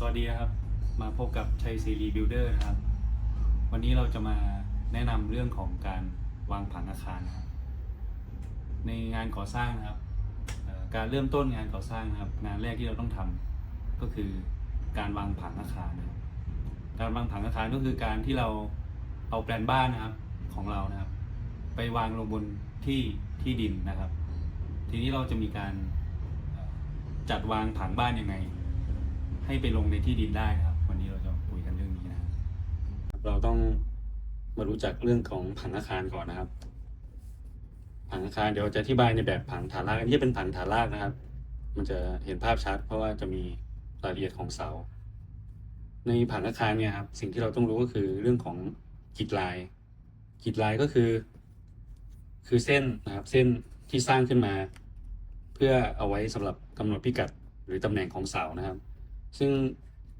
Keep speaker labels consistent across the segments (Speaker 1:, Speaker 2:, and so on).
Speaker 1: สวัสดีครับ มาพบกับชัยซีรีบิลเดอร์นะครับ วันนี้เราจะมาแนะนำเรื่องของการวางผังอาคารนะครับ ในงานก่อสร้างนะครับการเริ่มต้นงานก่อสร้างนะครับ งานแรกที่เราต้องทำก็คือการวางผังอาคารนะครับการวางผังอาคารก็คือการที่เราเอาแปลนบ้านนะครับของเรานะครับ ไปวางลงบนที่ที่ดินนะครับ ทีนี้เราจะมีการจัดวางผังบ้านยังไง ให้ไปลงในที่ดินได้นะครับ วันนี้เราจะคุยกันเรื่องนี้นะครับเราต้องมารู้จักเรื่องของผังอาคารก่อนนะครับ ผังอาคารเดี๋ยวจะอธิบายในแบบผังฐานรากอันนี้เป็นผังฐานรากนะครับ มันจะเห็นภาพชัด เพราะว่าจะมีรายละเอียดของเสา ในผังอาคารเนี่ยครับสิ่งที่เราต้องรู้ก็คือเรื่องของขีดลายขีดลายก็คือ คือเส้นนะครับเส้นที่สร้างขึ้นมา เพื่อเอาไว้สำหรับกำหนดพิกัดหรือตำแหน่งของเสานะครับ ซึ่ง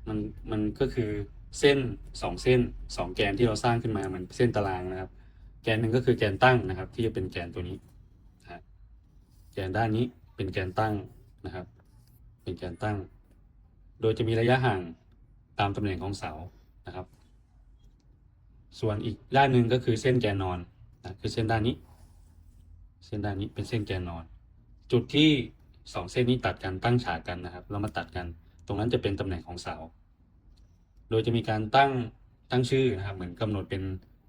Speaker 1: มันมันก็คือเส้นสองเส้นสองแกนที่เราสร้างขึ้นมามันเส้นตารางนะครับ แกนหนึ่งก็คือแกนตั้งนะครับ ที่จะเป็นแกนตัวนี้นะแกนด้านนี้เป็นแกนตั้งนะครับ เป็นแกนตั้ง โดยจะมีระยะห่างตามตำแหน่งของเสานะครับ ส่วนอีกด้านหนึ่งก็คือเส้นแกนนอนนะคือเส้นด้านนี้ เส้นด้านนี้เป็นเส้นแกนนอน จุดที่สองเส้นนี้ตัดกันตั้งฉากกันนะครับเรามาตัดกัน ตรงนั้นจะเป็นตำแหน่งของเสา โดยจะมีการตั้งตั้งชื่อนะครับ เหมือนกำหนดเป็น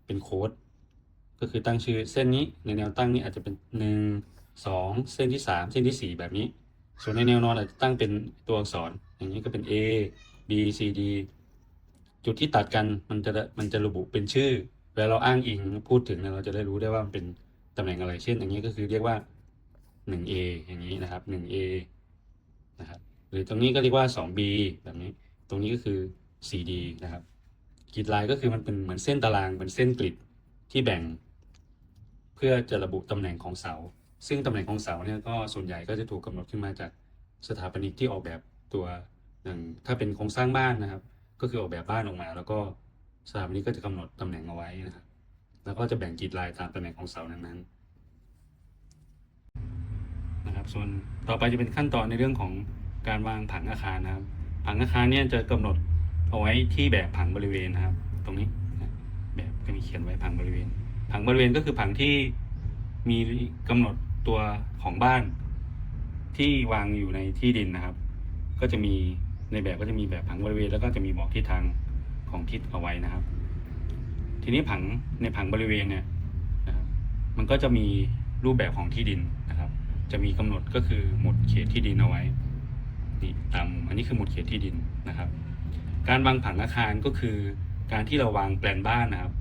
Speaker 1: เป็นโค้ด ก็คือตั้งชื่อเส้นนี้ในแนวตั้งนี้อาจจะเป็นหนึ่งสองเส้นที่สามเส้นที่สี่แบบนี้ ส่วนในแนวนอนอาจจะตั้งเป็นตัวอักษร อย่างนี้ก็เป็น A B C D จุดที่ตัดกันมันจะมันจะระบุเป็นชื่อเวลาเราอ้างอิงพูดถึงเนี่ยเราจะได้รู้ได้ว่ามันเป็นตำแหน่งอะไร เช่น อย่างนี้ก็คือเรียกว่า 1A อย่างนี้นะครับ 1A นะครับ หรือตรงนี้ก็เรียกว่า 2B แบบนี้ ตรงนี้ก็คือ 4D นะครับกริดลายก็คือมันเป็นเหมือนเส้นตารางเป็นเส้นกริดที่แบ่ง เพื่อจะระบุตำแหน่งของเสา ซึ่งตำแหน่งของเสาเนี่ยก็ส่วนใหญ่ก็จะถูกกำหนดขึ้นมาจากสถาปนิกที่ออกแบบตัวอย่างถ้าเป็นโครงสร้างบ้านนะครับ ก็คือออกแบบบ้านออกมา แล้วก็สถาปนิกก็จะกำหนดตำแหน่งเอาไว้นะครับ แล้วก็จะแบ่งกริดลายตามตำแหน่งของเสานั้นๆนะครับ ส่วนต่อไปจะเป็นขั้นตอนในเรื่องของ การวางผังอาคารนะครับ ผังอาคารเนี่ยจะกำหนดเอาไว้ที่แบบผังบริเวณนะครับ ตรงนี้แบบก็มีเขียนไว้ผังบริเวณ ผังบริเวณก็คือผังที่มีกำหนดตัวของบ้านที่วางอยู่ในที่ดินนะครับ ก็จะมีในแบบก็จะมีแบบผังบริเวณ แล้วก็จะมีบอกทิศทางของทิศเอาไว้นะครับ ทีนี้ผังในผังบริเวณเนี่ยนะครับมันก็จะมีรูปแบบของที่ดินนะครับ จะมีกำหนดก็คือหมดเขตที่ดินเอาไว้ นี่ตามมุมอันนี้คือหมดเขตที่ดินนะครับ การวางผังอาคารก็คือ การที่เราวางแปลนบ้านนะครับ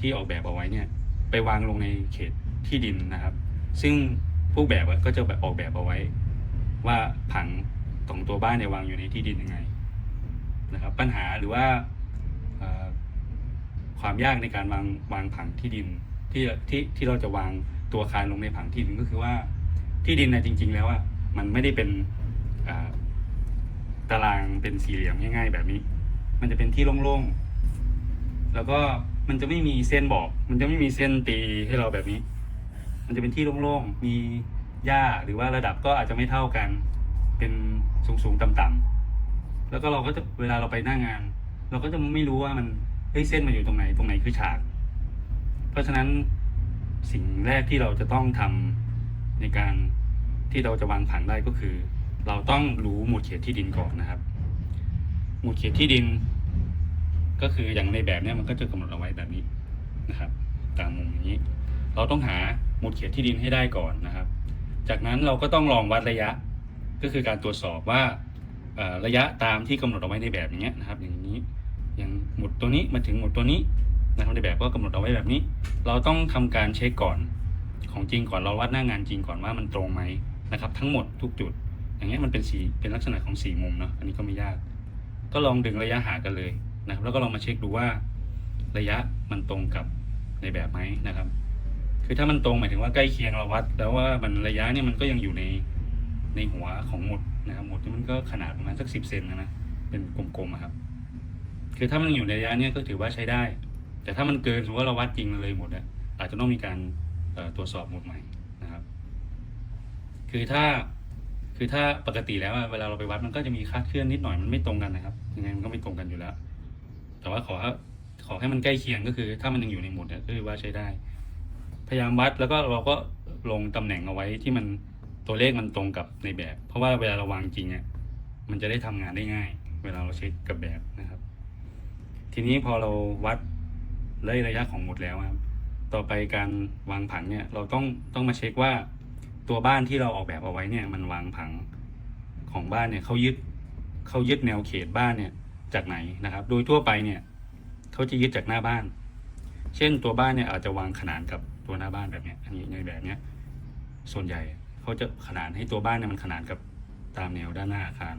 Speaker 1: ที่ออกแบบเอาไว้เนี่ยไปวางลงในเขตที่ดินนะครับ ซึ่งผู้แบบก็จะแบบออกแบบเอาไว้ ว่าผังของตัวบ้านเนี่ยวางอยู่ในที่ดินยังไงนะครับ ปัญหาหรือว่าความยากในการวางวางผังที่ดินที่ที่ที่เราจะวางตัวอาคารลงในผังที่ดินก็คือว่าที่ดินนะจริง ๆ แล้วอะมันไม่ได้เป็น ตารางเป็นสี่เหลี่ยมง่ายๆ แบบนี้ มันจะเป็นที่โล่งๆ แล้วก็มันจะไม่มีเส้นบอก มันจะไม่มีเส้นตีให้เราแบบนี้ มันจะเป็นที่โล่งๆ มีหญ้าหรือว่าระดับก็อาจจะไม่เท่ากัน เป็นสูงๆ ต่ำๆ แล้วก็เราก็จะเวลาเราไปหน้างาน เราก็จะไม่รู้ว่ามันเฮ้ยเส้นมันอยู่ตรงไหน ตรงไหนคือฉาก เพราะฉะนั้นสิ่งแรกที่เราจะต้องทำในการที่เราจะวางผังได้ก็คือ เราต้องรู้หมุดเขตที่ดินก่อนนะครับ หมุดเขตที่ดิน ก็คืออย่างในแบบเนี้ยมันก็จะกำหนดเอาไว้แบบนี้นะครับ ตามมุมนี้ เราต้องหาหมุดเขตที่ดินให้ได้ก่อนนะครับ จากนั้นเราก็ต้องลองวัดระยะ ก็คือการตรวจสอบว่าระยะตามที่กำหนดเอาไว้ในแบบอย่างเงี้ยนะครับ อย่างนี้ อย่างหมุดตัวนี้มาถึงหมุดตัวนี้นะครับในแบบก็กำหนดเอาไว้แบบนี้ เราต้องทำการเช็คก่อนของจริงก่อนเราวัดหน้างานจริงก่อนว่ามันตรงไหมนะครับ ทั้งหมดทุกจุด อย่างเงี้ยมันเป็นสีเป็นลักษณะของสีมุมเนาะอันนี้ก็ไม่ยาก ก็ลองดึงระยะหากันเลยนะครับ แล้วก็ลองมาเช็คดูว่าระยะมันตรงกับในแบบไหมนะครับ คือถ้ามันตรงหมายถึงว่าใกล้เคียงเราวัด แล้วว่ามันระยะเนี่ยมันก็ยังอยู่ในในหัวของหมดนะครับหมดนี่มันก็ขนาดประมาณสักสิบเซนนะนะเป็นกลมๆครับ คือถ้ามันอยู่ในระยะเนี้ยก็ถือว่าใช้ได้ แต่ถ้ามันเกินสมมติว่าเราวัดจริงเลยหมดอะอาจจะต้องมีการตรวจสอบหมดใหม่นะครับ คือถ้า คือถ้าปกติแล้วเวลาเราไปวัดมันก็จะมีคาดเคลื่อนนิดหน่อยมันไม่ตรงกันนะครับยังไงมันก็ไม่ตรงกันอยู่แล้ว แต่ว่าขอขอให้มันใกล้เคียงก็คือ ถ้ามันยังอยู่ในหมุดเนี่ยก็คือว่าใช้ได้ พยายามวัดแล้วก็เราก็ลงตำแหน่งเอาไว้ที่มันตัวเลขมันตรงกับในแบบ เพราะว่าเวลาเราวางจริงเนี่ยมันจะได้ทำงานได้ง่าย เวลาเราเช็คกับแบบนะครับ ทีนี้พอเราวัดระยระยะของหมุดแล้วครับต่อไปการวางผังเนี่ยเราต้องต้องมาเช็คว่า ตัวบ้านที่เราออกแบบเอาไว้เนี่ยมันวางผังของบ้านเนี่ยเขายึดเขายึดแนวเขตบ้านเนี่ยจากไหนนะครับ โดยทั่วไปเนี่ยเขาจะยึดจากหน้าบ้าน เช่นตัวบ้านเนี่ยอาจจะวางขนานกับตัวหน้าบ้านแบบเนี้ยอันนี้ในแบบเนี้ยส่วนใหญ่เขาจะขนานให้ตัวบ้านเนี่ยมันขนานกับตามแนวด้านหน้าอาคาร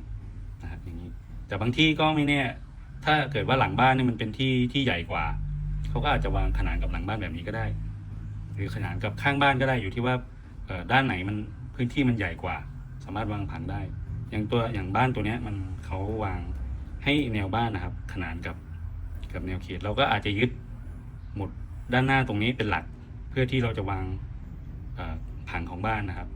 Speaker 1: นะครับอย่างนี้ แต่บางที่ก็ไม่แน่ถ้าเกิดว่าหลังบ้านเนี่ยมันเป็นที่ที่ใหญ่กว่าเขาก็อาจจะวางขนานกับหลังบ้านแบบนี้ก็ได้ หรือขนานกับข้างบ้านก็ได้อยู่ที่ว่า ด้านไหนมันพื้นที่มันใหญ่กว่า สามารถวางผังได้ อย่างตัวอย่างบ้านตัวเนี้ยมันเขาวางให้แนวบ้านนะครับ ขนานกับกับแนวเขตเราก็อาจจะยึดหมดด้านหน้าตรงนี้เป็นหลัก เพื่อที่เราจะวางผังของบ้านนะครับ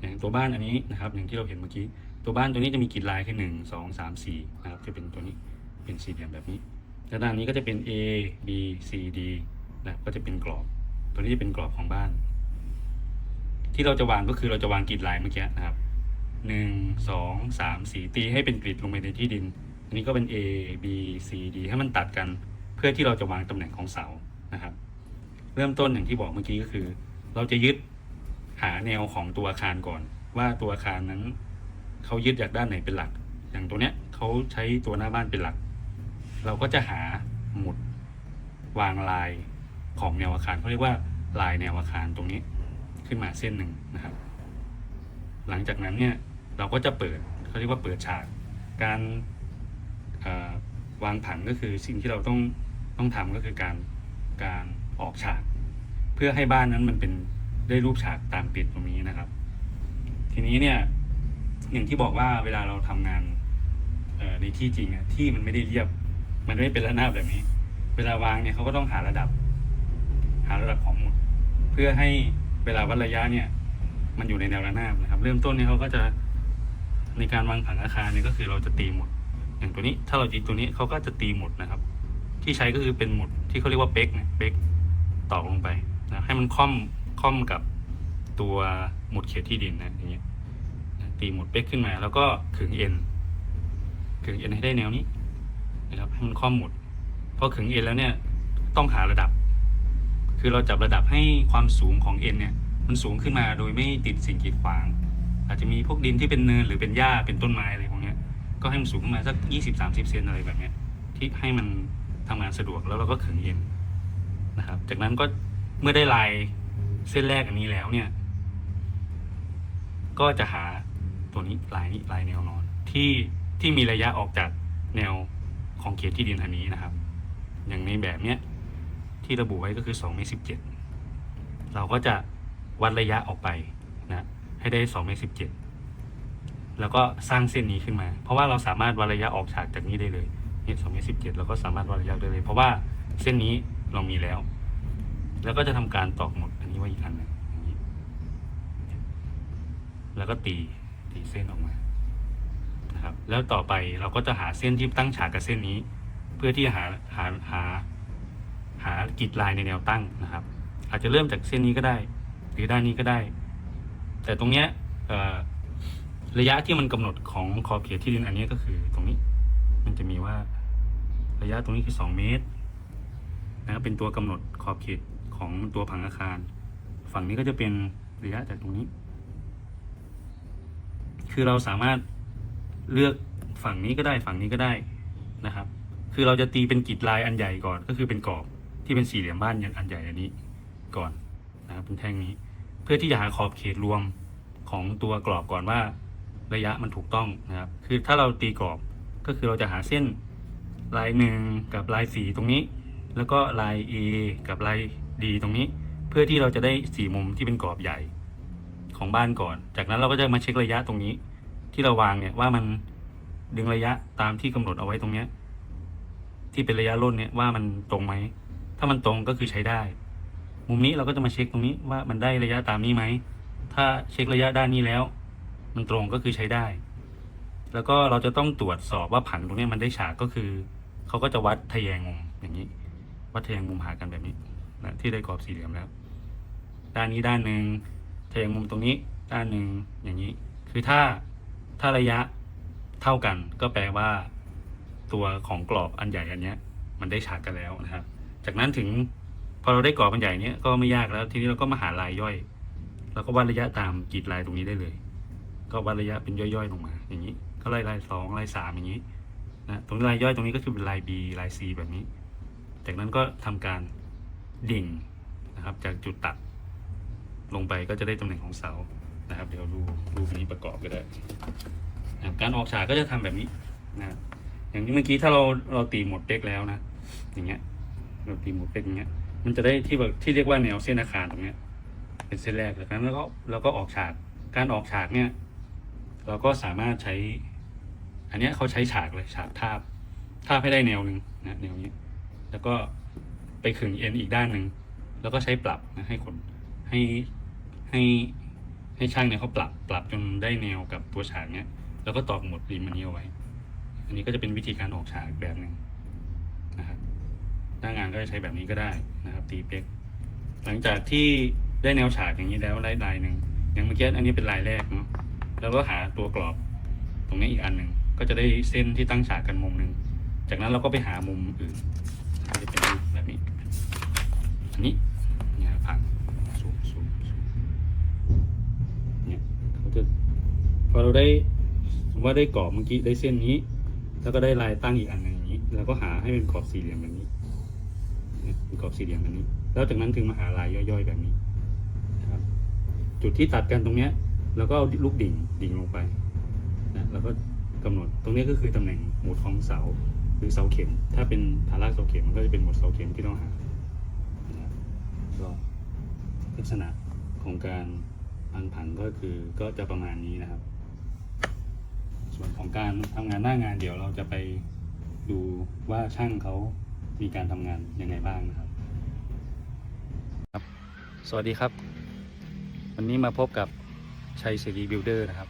Speaker 1: อย่างตัวบ้านอันนี้นะครับ อย่างที่เราเห็นเมื่อกี้ตัวบ้านตัวนี้จะมีกีดลายแค่หนึ่งสองสามสี่นะครับจะเป็นตัวนี้เป็นสี่เหลี่ยมแบบนี้แล้วด้านนี้ก็จะเป็น A B C D นะครับก็จะเป็นกรอบ ตัวนี้จะเป็นกรอบของบ้าน ที่เราจะวางก็คือเราจะวางกรีดลายเมื่อกี้นะครับหนึ่งสองสามสี่ตีให้เป็นกรีดลงไปในที่ดิน อันนี้ก็เป็น A B C D ให้มันตัดกัน เพื่อที่เราจะวางตำแหน่งของเสานะครับ เริ่มต้นอย่างที่บอกเมื่อกี้ก็คือ เราจะยึดหาแนวของตัวอาคารก่อน ว่าตัวอาคารนั้นเขายึดจากด้านไหนเป็นหลัก อย่างตัวเนี้ยเขาใช้ตัวหน้าบ้านเป็นหลัก เราก็จะหาหมุดวางลายของแนวอาคารเขาเรียกว่าลายแนวอาคารตรงนี้ ขึ้นมาเส้นหนึ่งนะครับ หลังจากนั้นเนี่ยเราก็จะเปิดเขาเรียกว่าเปิดฉาก การวางผังก็คือสิ่งที่เราต้องต้องทำก็คือการการออกฉาก เพื่อให้บ้านนั้นมันเป็นได้รูปฉากตามติดตรงนี้นะครับ ทีนี้เนี่ยอย่างที่บอกว่าเวลาเราทำงานในที่จริงอะที่มันไม่ได้เรียบ มันไม่เป็นระนาบแบบนี้ เวลาวางเนี่ยเขาก็ต้องหาระดับ หาระดับของหมุดเพื่อให้ เวลาวัดระยะเนี่ย มันอยู่ในแนวระนาบนะครับ เริ่มต้นเนี่ยเขาก็จะในการวางผังอาคารเนี่ยก็คือเราจะตีหมด อย่างตัวนี้ถ้าเราตีตัวนี้เขาก็จะตีหมดนะครับ ที่ใช้ก็คือเป็นหมดที่เขาเรียกว่าเป๊กเนี่ยเป๊กตอกลงไปนะให้มันค่อมค่อมกับตัวหมดเขตที่ดินนะอย่างเงี้ยตีหมดเป๊กขึ้นมา แล้วก็ขึงเอ็นขึงเอ็นให้ได้แนวนี้นะครับให้มันข้อมหมดพอขึงเอ็นแล้วเนี่ยต้องหาระดับ คือเราจับระดับให้ความสูงของเอ็นเนี่ยมันสูงขึ้นมาโดยไม่ติดสิ่งกีดขวาง อาจจะมีพวกดินที่เป็นเนินหรือเป็นหญ้าเป็นต้นไม้อะไรพวกนี้ก็ให้มันสูงขึ้นมาสักยี่สิบสามสิบเซนอะไรแบบนี้ที่ให้มันทำงานสะดวกแล้วเราก็ขึงเอ็นนะครับ จากนั้นก็เมื่อได้ลายเส้นแรกอันนี้แล้วเนี่ย ก็จะหาตัวนี้ลายนี้ลายแนวนอน ที่ที่มีระยะออกจากแนวของเขตที่ดินอันนี้นะครับ อย่างในแบบเนี้ย ที่ระบุไว้ก็คือ2เมตร17 เราก็จะวัดระยะออกไปนะให้ได้2เมตร17 แล้วก็สร้างเส้นนี้ขึ้นมา เพราะว่าเราสามารถวัดระยะออกฉากจากนี้ได้เลยเนี่ย2เมตร17เราก็สามารถวัดระยะได้เลย เพราะว่าเส้นนี้เรามีแล้ว แล้วก็จะทำการตอกหมดอันนี้ไว้อีกอันหนึงอย่างนี้แล้วก็ตีตีเส้นออกมานะครับแล้วต่อไปเราก็จะหาเส้นที่ตั้งฉากกับเส้นนี้ เพื่อที่จะหาหาหาากรีดลายในแนวตั้งนะครับ อาจจะเริ่มจากเส้นนี้ก็ได้ หรือด้านนี้ก็ได้ แต่ตรงเนี้ยระยะที่มันกำหนดของขอบเขตที่ดินอันนี้ก็คือตรงนี้ มันจะมีว่าระยะตรงนี้คือสองเมตรนะครับเป็นตัวกำหนดขอบเขตของตัวผังอาคาร ฝั่งนี้ก็จะเป็นระยะจากตรงนี้ คือเราสามารถเลือกฝั่งนี้ก็ได้ฝั่งนี้ก็ได้นะครับ คือเราจะตีเป็นกรีดลายอันใหญ่ก่อนก็คือเป็นกรอบ ที่เป็นสี่เหลี่ยมบ้านอันใหญ่อันนี้ก่อนนะครับเป็นแท่งนี้ เพื่อที่จะหาขอบเขตรวมของตัวกรอบก่อนว่าระยะมันถูกต้องนะครับ คือถ้าเราตีกรอบก็คือเราจะหาเส้นลายหนึ่งกับลายสีตรงนี้ แล้วก็ลาย A กับลาย D ตรงนี้ เพื่อที่เราจะได้สี่มุมที่เป็นกรอบใหญ่ของบ้านก่อน จากนั้นเราก็จะมาเช็คระยะตรงนี้ ที่เราวางเนี่ยว่ามันดึงระยะตามที่กำหนดเอาไว้ตรงเนี้ยที่เป็นระยะร่นเนี่ยว่ามันตรงไหม ถ้ามันตรงก็คือใช้ได้ มุมนี้เราก็จะมาเช็คตรงนี้ว่ามันได้ระยะตามนี้ไหม ถ้าเช็คระยะด้านนี้แล้ว มันตรงก็คือใช้ได้ แล้วก็เราจะต้องตรวจสอบว่าผังตรงนี้มันได้ฉากก็คือเขาก็จะวัดทะแยงมุมอย่างนี้ วัดทะแยงมุมหากันแบบนี้นะที่ได้กรอบสี่เหลี่ยมแล้ว ด้านนี้ด้านหนึ่งทะแยงมุมตรงนี้ด้านหนึ่งอย่างนี้ คือถ้าถ้าระยะเท่ากันก็แปลว่า ตัวของกรอบอันใหญ่อันเนี้ย มันได้ฉากกันแล้วนะครับ จากนั้นถึงพอเราได้กรอบอันใหญ่เนี้ยก็ไม่ยากแล้ว ทีนี้เราก็มาหาลายย่อย แล้วก็วัดระยะตามกรีดลายตรงนี้ได้เลย ก็วัดระยะเป็นย่อยๆลงมา อย่างนี้ ก็ไล่ลายสองลายสามอย่างนี้นะตรงลายย่อยตรงนี้ก็คือเป็นลาย B ลาย C แบบนี้ จากนั้นก็ทำการดิ่งนะครับ จากจุดตัดลงไปก็จะได้ตำแหน่งของเสานะครับ เดี๋ยวดูรูปนี้ประกอบก็ได้นะการออกฉากก็จะทำแบบนี้นะอย่างที่เมื่อกี้ถ้าเราเราตีหมดเป๊กแล้วนะ อย่างเงี้ย เราตีหมดเป๊กอย่างเงี้ย มันจะได้ที่แบบที่เรียกว่าแนวเส้นอาคารตรงเนี้ย เป็นเส้นแรกจากนั้นแล้วก็แล้วก็ออกฉากการออกฉากเนี่ย เราก็สามารถใช้ อันเนี้ยเขาใช้ฉากเลยฉากทาบทาบให้ได้แนวหนึ่งนะแนวนี้ แล้วก็ไปขึงเอ็นอีกด้านหนึ่งแล้วก็ใช้ปรับนะให้คนให้ให้ให้ช่างเนี่ยเขาปรับปรับจนได้แนวกับตัวฉากเนี้ย แล้วก็ตอกหมดริมอันนี้เอาไว้ อันนี้ก็จะเป็นวิธีการออกฉากแบบหนึ่ง หน้างานก็จะใช้แบบนี้ก็ได้นะครับตีเป๊กหลังจากที่ได้แนวฉากอย่างนี้แล้วได้ลายหนึ่งอย่างเมื่อกี้อันนี้เป็นลายแรกเนาะแล้วก็หาตัวกรอบตรงนี้อีกอันหนึ่งก็จะได้เส้นที่ตั้งฉากกันมุมหนึ่งจากนั้นเราก็ไปหามุมอื่นจะเป็นแบบนี้อันนี้เนี่ยผังสูงสูงสูงเนี่ยเขาจะพอเราได้ว่าได้กรอบเมื่อกี้ได้เส้นนี้ แล้วก็ได้ลายตั้งอีกอันหนึ่งอย่างนี้ แล้วก็หาให้เป็นขอบสี่เหลี่ยมแบบนี้ นี่ยเป็นขอบสี่เหลี่ยมแบบนี้ แล้วจากนั้นถึงมาหาลายย่อยๆแบบนี้นะครับ จุดที่ตัดกันตรงเนี้ยเราก็เอาลูกดิ่งดิ่งลงไปนะแล้วก็กำหนดตรงนี้ก็คือตำแหน่งหมุดของเสาหรือเสาเข็ม ถ้าเป็นฐานรากเสาเข็มมันก็จะเป็นหมุดเสาเข็มที่ต้องหาก็ลักษณะของการพันผังก็คือก็จะประมาณนี้นะครับ ส่วนของการทำงานหน้างานเดี๋ยวเราจะไปดูว่าช่างเขา มีการทำงานยังไงบ้างนะครับ สวัสดีครับ วันนี้มาพบกับชัยเสรีบิลเดอร์นะครับ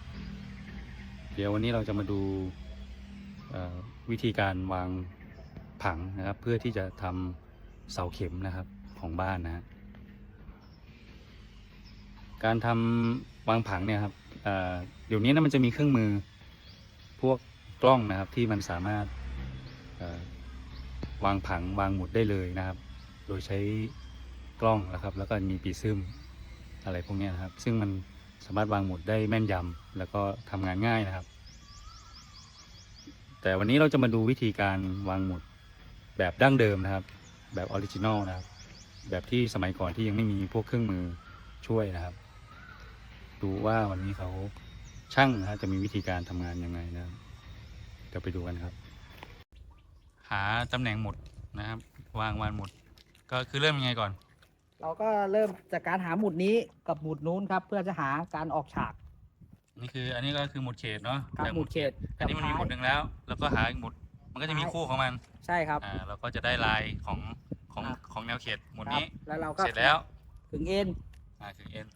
Speaker 1: เดี๋ยววันนี้เราจะมาดูวิธีการวางผังนะครับ เพื่อที่จะทำเสาเข็มนะครับของบ้านนะฮะการทำวางผังเนี่ยครับเเดี๋ยวนี้นะมันจะมีเครื่องมือพวกกล้องนะครับที่มันสามารถ วางผังวางหมุดได้เลยนะครับ โดยใช้กล้องนะครับ แล้วก็มีปีซึมอะไรพวกนี้นะครับ ซึ่งมันสามารถวางหมุดได้แม่นยำแล้วก็ทำงานง่ายนะครับ แต่วันนี้เราจะมาดูวิธีการวางหมุดแบบดั้งเดิมนะครับ แบบออริจินอลนะครับ แบบที่สมัยก่อนที่ยังไม่มีพวกเครื่องมือช่วยนะครับ ดูว่าวันนี้เขาช่างนะครับจะมีวิธีการทำงานยังไงนะครับเดี๋ยวไปดูกันครับ หาตำแหน่งหมุดนะครับ วางวางหมุด ก็คือเริ่มยังไงก่อน
Speaker 2: เราก็เริ่มจากการหาหมุดนี้กับหมุดนู้นครับ เพื่อจะหาการออกฉาก
Speaker 1: นี่คือ อันนี้ก็คือหมุดเขตเนาะ
Speaker 2: ครับ
Speaker 1: แบบ
Speaker 2: หมุดเขต
Speaker 1: อันนี้มันมีหมุดหนึ่งแล้ว แล้วก็หาอีกหมุด มันก็จะมีคู่ของมัน
Speaker 2: ใช่ครับ
Speaker 1: อ่าเราก็จะได้ลายของของ
Speaker 2: ครับ
Speaker 1: ของแนวเขตหมุด
Speaker 2: ครับ
Speaker 1: นี้
Speaker 2: แล้วเราก็
Speaker 1: เสร็จแล้ว
Speaker 2: ถึงเอ็น
Speaker 1: อ่าคือเอ็น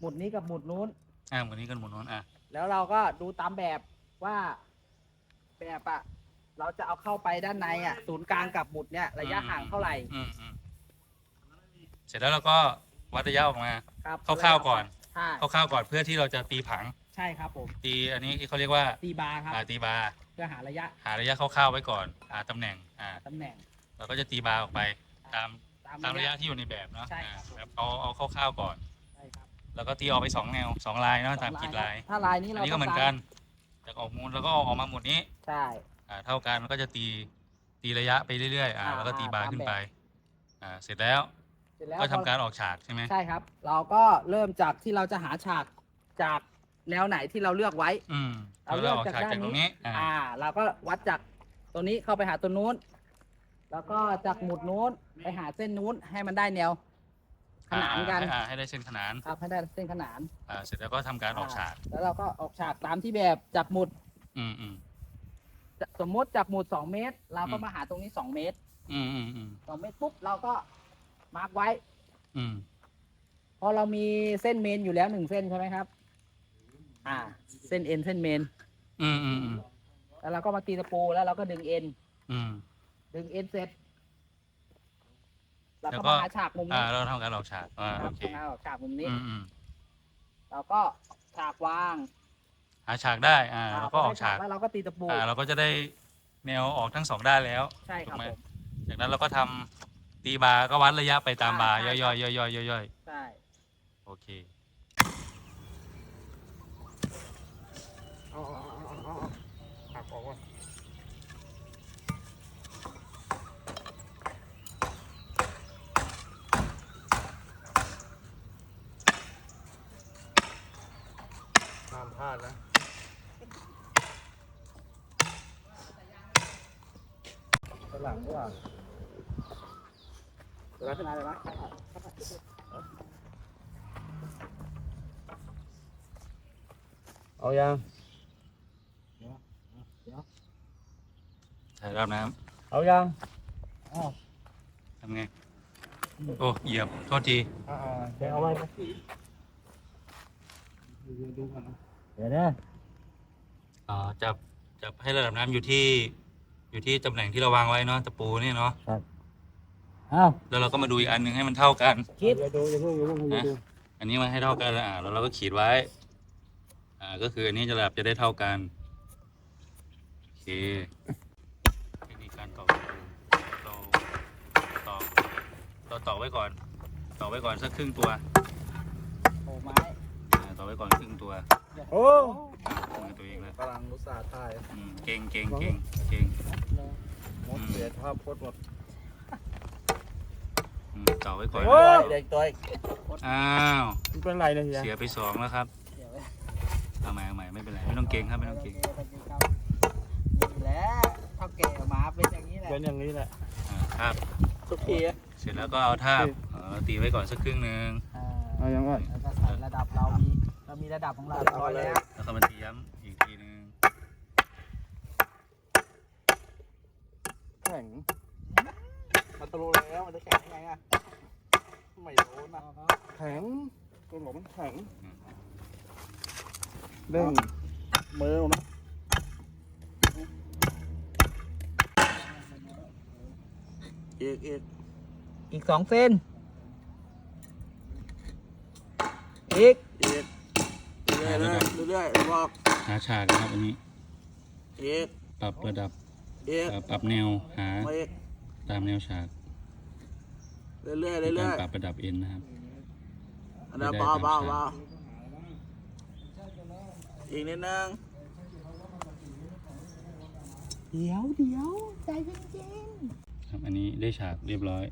Speaker 2: หมุดนี้กับหมุดนู้น
Speaker 1: อ่าหมุดนี้ก็หมุดโน้นอะ
Speaker 2: แล้วเราก็ดูตามแบบว่าแบบอะ เราจะเอาเข้าไปด้านในอะศูนย์กลางกับหมุดเนี่ยระยะห่างเท่าไหร่
Speaker 1: อืมอืมเสร็จแล้วเราก็วัดระยะออกมา
Speaker 2: ครับ
Speaker 1: คร่าวๆก่อน
Speaker 2: ใช่
Speaker 1: คร่าวๆก่อนเพื่อที่เราจะตีผัง
Speaker 2: ใช่ครับผม
Speaker 1: ตีอันนี้ที่เขาเรียกว่า
Speaker 2: ตีบาร์ครับ
Speaker 1: อ่าตีบาร์
Speaker 2: เพื่อหาระยะ
Speaker 1: หาระยะคร่าวๆไว้ก่อนหาตำแหน่งอ่า
Speaker 2: ตำแหน่ง
Speaker 1: เราก็จะตีบาร์ออกไปตามตามระยะที่อยู่ในแบบเนาะ
Speaker 2: ใช่
Speaker 1: อ่า
Speaker 2: ครับ
Speaker 1: แบบเอาเอาคร่าวๆก่อน
Speaker 2: ใช่ครับ
Speaker 1: แล้วก็ตีออกไปสองแนวสองลายเนาะตามขีดลาย
Speaker 2: ถ้าลายนี้
Speaker 1: อัน
Speaker 2: เรา
Speaker 1: นี้ก็เหมือนกันจากออกมูลแล้วก็ออกมาหมุดนี้
Speaker 2: ใช่
Speaker 1: อ่าเท่ากันมันก็จะตีตีระยะไปเรื่อยๆอ่า
Speaker 2: อ่า
Speaker 1: แล้วก็ตีบาร์
Speaker 2: ตาม
Speaker 1: ขึ้น
Speaker 2: แบบ
Speaker 1: ไปอ่าเสร็จแล้ว
Speaker 2: เสร็จแล้ว
Speaker 1: ก็ทำ
Speaker 2: พอ
Speaker 1: การออกฉากใช่ไหม
Speaker 2: ใช่ครับ เราก็เริ่มจากที่เราจะหาฉากจากแนวไหนที่เราเลือกไว้
Speaker 1: อืม
Speaker 2: เอา
Speaker 1: แล้วเราออก
Speaker 2: เลือก
Speaker 1: ฉาก
Speaker 2: จาก
Speaker 1: จาก
Speaker 2: ด้าน
Speaker 1: ตรง
Speaker 2: นี้
Speaker 1: นี้อ่า
Speaker 2: อ่า เราก็วัดจากตัวนี้เข้าไปหาตัวนู้น แล้วก็จากหมุดนู้นไปหาเส้นนู้นให้มันได้แนว ขนานกัน
Speaker 1: อ่าให้ได้เส้นขนาน
Speaker 2: ครับให้ได้เส้นขนาน
Speaker 1: อ่าเสร็จแล้วก็ทำการออกฉาก
Speaker 2: แล้วเราก็ออกฉากตามที่แบบจากหมุด
Speaker 1: อืมอืม
Speaker 2: สมมติจากหมุดสองเมตร เราก็
Speaker 1: อืม
Speaker 2: มาหาตรงนี้สองเมตร
Speaker 1: อืมอืมอืม
Speaker 2: สองเมตรปุ๊บเราก็มาร์กไว้
Speaker 1: อืม
Speaker 2: พอเรามีเส้นเมนอยู่แล้วหนึ่งเส้นใช่ไหมครับ อ่า เส้นเอ็นเส้นเมน
Speaker 1: อืมอืมอืม
Speaker 2: แล้วเราก็มาตีตะปูแล้วเราก็ดึงเอ็น
Speaker 1: อืม
Speaker 2: ดึงเอ็นเสร็จเรา
Speaker 1: แล้ว
Speaker 2: ก็
Speaker 1: ก็
Speaker 2: มาหาฉากมุม
Speaker 1: อ่า
Speaker 2: นี้
Speaker 1: เราทำการออกฉากอ่า
Speaker 2: ค
Speaker 1: โอ
Speaker 2: รับ
Speaker 1: เค
Speaker 2: เอาฉากมุมนี้
Speaker 1: อืมอืม
Speaker 2: เราก็ฉากวาง
Speaker 1: หาฉากได้อ่าแล้วก็ออกฉาก
Speaker 2: แล้วเราก็ตีตะปู
Speaker 1: อ่าเราก็จะได้แนวออกทั้งสองด้านแล้ว
Speaker 2: ใช่ครับ
Speaker 1: ถูกไหม
Speaker 2: ผม
Speaker 1: จากนั้นเราก็ทำตีบาร์ก็วัดระยะไปตามบาร์
Speaker 2: ใช่
Speaker 1: ย่อยๆย่อยๆย่อย
Speaker 2: ใช่
Speaker 1: ๆโอเค
Speaker 3: เอาเอาเอาเอาเอาหักออกว่ะห้ามพลาดนะ หลังว่า
Speaker 2: เดี๋ยวเราขึ้นมาเลยนะ
Speaker 3: เอายัง
Speaker 1: ใส่รอบน้
Speaker 3: เอายังำ
Speaker 1: ทำไง โอ้ เหยียบ โทษที
Speaker 3: อ่าๆเดี๋ยวเอาไว้ไปดูก่อนนะเดี๋ยวนะ
Speaker 1: อ๋อ จับ จับให้ระดับน้ำอยู่ที่ อยู่ที่ตำแหน่งที่เราวางไว้เนาะตะปูเนี่ยเนาะ
Speaker 3: เอา
Speaker 1: แล้วเราก็มาดูอีกอันหนึ่งให้มันเท่ากัน
Speaker 2: คิด
Speaker 3: อย่าดูอย่าเพิ่งอย่าเพิ่งอย่าดู
Speaker 1: อันนี้มาให้เท่ากันแล้วอ่าแล้วเราก็ขีดไว้ อ่าก็คืออันนี้จะระดับจะได้เท่ากันโอเคเทคนิคการตอกตะปูเราตอกเราตอกไว้ก่อนตอกไว้ก่อนสักครึ่งตัว
Speaker 2: โอ้ไม้
Speaker 1: อ่าตอกไว้ก่อนครึ่งตัว
Speaker 3: โอ้
Speaker 1: คง ตัวเองแล้ว
Speaker 3: กำลังรุษาห์ถ่าย
Speaker 1: อืมเก่งเก่งเก่งเก่ง
Speaker 3: หมดเสียภาพพจน์หมด
Speaker 1: อืมตอกไว้ก่อน
Speaker 3: โอ้เด็กตัวอีก
Speaker 1: อ้าว
Speaker 3: มันเป็นไรเนี่ยเฮีย
Speaker 1: เสียไปสองแล้วครับ
Speaker 2: เดี๋ยวไว้
Speaker 1: เอาใหม่เอาใหม่ไม่เป็นไรไม่ต้องเก่งครับไม่ต้องเก่ง
Speaker 2: ครับนี่แหละเท่าแก่หมาเป็นอย่างนี้แหละ
Speaker 3: เป็นอย่างนี้แหละ
Speaker 1: อ่าครับ
Speaker 3: ทุกทีอะ
Speaker 1: เสร็จแล้วก็เอาทาบเออตีไว้ก่อนสักครึ่งหนึ่ง
Speaker 2: อ่า
Speaker 3: เอายังว่า
Speaker 2: แล้วก็ใส่ระดับเรามีเรามีระดับของเราเรียบร้อยแล้ว
Speaker 1: แล้วก็มาตีย้ำอีกทีหนึง
Speaker 3: แข็งมันตะลุแล้วมันจะแข็งยังไงอะไม่โดนอะแข็งตัวหลงแข็งเด้งมือนะอีกอีก
Speaker 2: อีกสองเส้น อีก
Speaker 3: อีกเรื่อยเรื่อยเรื่อยๆบอก
Speaker 1: หาฉากนะครับอันนี้
Speaker 3: อีก
Speaker 1: ปรับระดับ
Speaker 3: อีก
Speaker 1: เอ่อปรับแนวหา
Speaker 3: มาอีก
Speaker 1: ตามแนวฉาก
Speaker 3: เรื่อยเรื่อย
Speaker 1: ใน
Speaker 3: เรื่
Speaker 1: การ
Speaker 3: อย
Speaker 1: ปรับระดับเอ็นนะครับ
Speaker 3: ๆอันนั้นเบาเบาเบาอีกนิดนึง
Speaker 2: เดี๋ยวเดี๋ยวใจเย็น
Speaker 1: ครับอันนี้ได้ฉากเรียบร้อย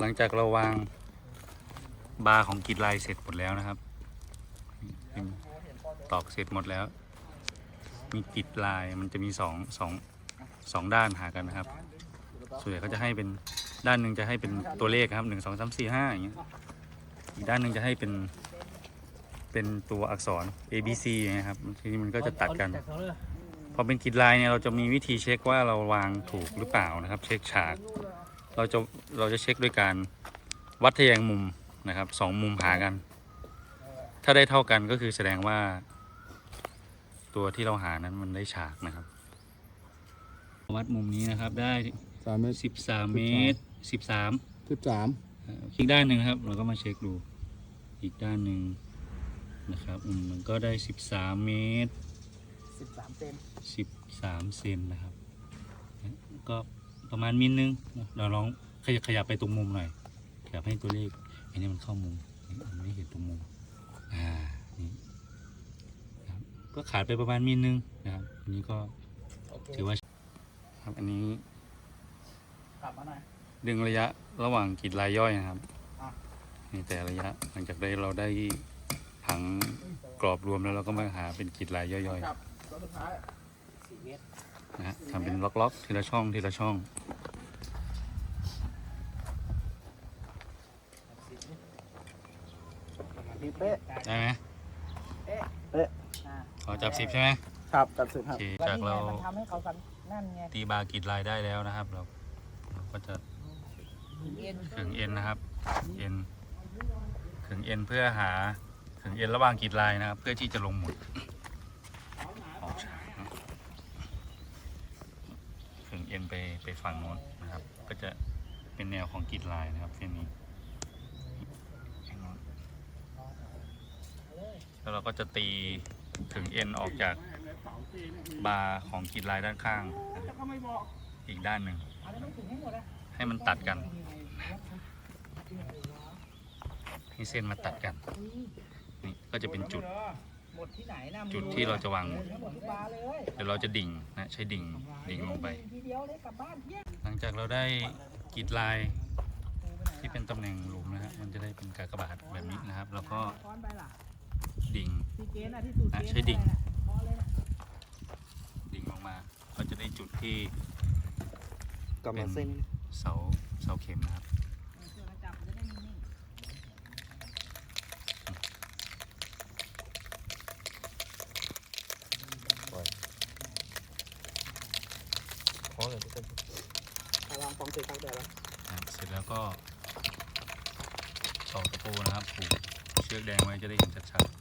Speaker 1: หลังจากเราวาง บาร์ของกรีดลายเสร็จหมดแล้วนะครับตอกเสร็จหมดแล้ว มีกรีดลายมันจะมีสองสองสองด้านหากันนะครับ ส่วนใหญ่เขาจะให้เป็นด้านหนึ่งจะให้เป็นตัวเลขครับหนึ่งสองสามสี่ห้าอย่างเงี้ยอีกด้านหนึ่งจะให้เป็นเป็นตัวอักษร A B C อย่างเงี้ยครับทีนี้มันก็จะตัดกัน พอเป็นกรีดลายเนี่ยเราจะมีวิธีเช็คว่าเราวางถูกหรือเปล่านะครับ เช็คฉาก เราจะเราจะเช็คด้วยการวัดทะแยงมุม นะครับสองมุมหากัน ถ้าได้เท่ากันก็คือแสดงว่า ตัวที่เราหานั้นมันได้ฉากนะครับ วัดมุมนี้นะครับได้
Speaker 3: สามเมตร
Speaker 1: 13เมตร13
Speaker 3: สิบสาม
Speaker 1: อ่าอีกด้านหนึ่งนะครับ เราก็มาเช็คดูอีกด้านหนึ่งนะครับอืมมันก็ได้13เมตร
Speaker 2: ๆสิบสามเซน
Speaker 1: 13เซนนะครับ ก็ประมาณมิลนึงนะเราลองขยับขยับไปตรงมุมหน่อยขยับให้ตัวเลข อันนี้มันเข้ามุมนี่มันไม่เห็นตรงมุมอ่านี่ครับก็ขาดไปประมาณมิลนึงนะครับอันนี้ก็ถือว่าครับอันนี้
Speaker 2: กลับมาหน่อย
Speaker 1: ดึงระยะระหว่างกรีดลายย่อยนะครับ
Speaker 2: อะ
Speaker 1: นี่แต่ระยะหลังจากได้เราได้ผังกรอบรวมแล้วเราก็มาหาเป็นกรีดลายย่อย
Speaker 3: ครับตัวสุดท้าย
Speaker 2: สี่เมตร
Speaker 1: ๆนะฮะทำเป็นล็อกๆ ทีละช่องทีละช่อง
Speaker 3: ทีเป๊ะ
Speaker 1: ได้ไหม
Speaker 2: อ่า
Speaker 1: ขอจับสิบใช่ไหม
Speaker 3: ครับจับสิบ
Speaker 1: โอ
Speaker 3: ครับ
Speaker 1: เค
Speaker 2: ก็
Speaker 1: จาก
Speaker 2: นี่ไง
Speaker 1: เรา
Speaker 2: มันทำให้เขากันนั่นไง
Speaker 1: ตีบาร์กรีดลายได้แล้วนะครับ เราก็จะ
Speaker 2: เอ็น
Speaker 1: ขึงเอ็นนะครับเอ็นขึงเอ็นเพื่อหาขึงเอ็นระหว่างกรีดลายนะครับ เพื่อที่จะลงหมุดออกฉากเนอะขึงเอ็นไปไปฝั่งโน้นนะครับ ก็จะเป็นแนวของกรีดลายนะครับเส้นนี้เส้นโน้น แล้วเราก็จะตีขึงเอ็นออกจากบาร์ของกรีดลายด้านข้าง อีกด้านหนึ่ง ให้มันตัดกัน ให้เส้นมาตัดกัน นี่ก็จะเป็นจุด จุดที่เราจะวาง
Speaker 2: เดี๋
Speaker 1: ยวเราจะดิ่งนะใช้ดิ่งดิ่งลงไป หลังจากเราได้กรีดลายที่เป็นตำแหน่งหลุมนะฮะมันจะได้เป็นกากบาทแบบนี้นะครับ แล้วก็ ดิ่ง
Speaker 2: ที่เกณฑ์อะที่สูตร
Speaker 1: อะ
Speaker 2: เกณฑ์
Speaker 1: ใช้ดิ่ง
Speaker 2: อะไรน่ะค้อนเลยนะ
Speaker 1: ดิ่งลงมาก็จะได้จุดที่
Speaker 3: กำลังเส้น
Speaker 1: เสาเสาเข็มนะครับ
Speaker 2: เออช่วยกันจับมันจะได้นิ่ง
Speaker 3: ขอเลยทุกคนพลังฟองเสร็จตั้งแต่แล้ว
Speaker 1: นะเสร็จแล้วก็ตอกตะปูนะครับผูกเชือกแดงไว้จะได้เห็นชัดๆ